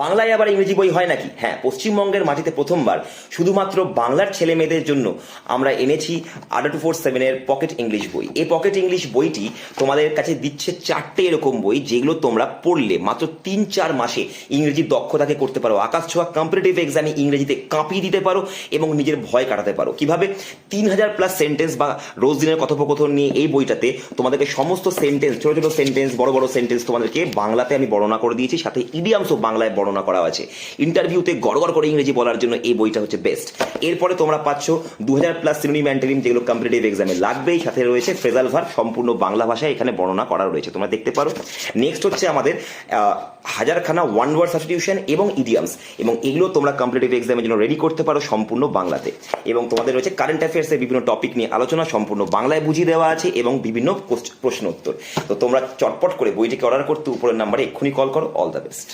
বাংলায় আবার ইংরেজি বই হয় নাকি? হ্যাঁ পশ্চিমবঙ্গের মাটিতে প্রথমবার। শুধুমাত্র বাংলার ছেলে মেয়েদের জন্য আমরা এনেছি আডা টু ফোর সেভেনের পকেট ইংলিশ বই। এই পকেট ইংলিশ বইটি তোমাদের কাছে দিচ্ছে চারটে এরকম বই, যেগুলো তোমরা পড়লে মাত্র তিন চার মাসে ইংরেজি দক্ষতাকে করতে পারো। আকাশ ছোঁয়া কম্পিটিটিভ এক্সামে ইংরেজিতে কাঁপিয়ে দিতে পারো এবং নিজের ভয় কাটাতে পারো। কীভাবে? তিন হাজার প্লাস সেন্টেন্স বা রোজ দিনের কথোপকথন নিয়ে এই বইটাতে তোমাদেরকে সমস্ত সেন্টেন্স ছোট ছোট সেন্টেন্স বড় বড় সেন্টেন্স তোমাদেরকে বাংলাতে আমি বর্ণনা করে দিয়েছি, সাথে ইডিয়ামসও বাংলায় বর্ণনা করা আছে। ইন্টারভিউতে গড়গড় করে ইংরেজি বলার জন্য এই বইটা হচ্ছে বেস্ট এরপরে তোমরা পাচ্ছ দু হাজার প্লাস সিনোনিম অ্যান্টেনিম যেগুলো কম্পিটিটিভ এক্সামে লাগবেই, সাথে রয়েছে ফ্রেজাল ভার সম্পূর্ণ বাংলা ভাষায় এখানে বর্ণনা করা রয়েছে, তোমরা দেখতে পারো। নেক্সট হচ্ছে আমাদের হাজারখানা ওয়ান ওয়ার্ড সাবস্টিটিউশন এবং ইডিয়ামস এবং এগুলো তোমরা কম্পিটিটিভ এক্সামের জন্য রেডি করতে পারো সম্পূর্ণ বাংলাতে। এবং তোমাদের রয়েছে কারেন্ট অ্যাফেয়ার্সের বিভিন্ন টপিক নিয়ে আলোচনা সম্পূর্ণ বাংলায় বুঝিয়ে দেওয়া আছে এবং বিভিন্ন প্রশ্ন উত্তর তো তোমরা চটপট করে বইটিকে অর্ডার করতে উপরের নাম্বারে এক্ষুনি কল করো। All the best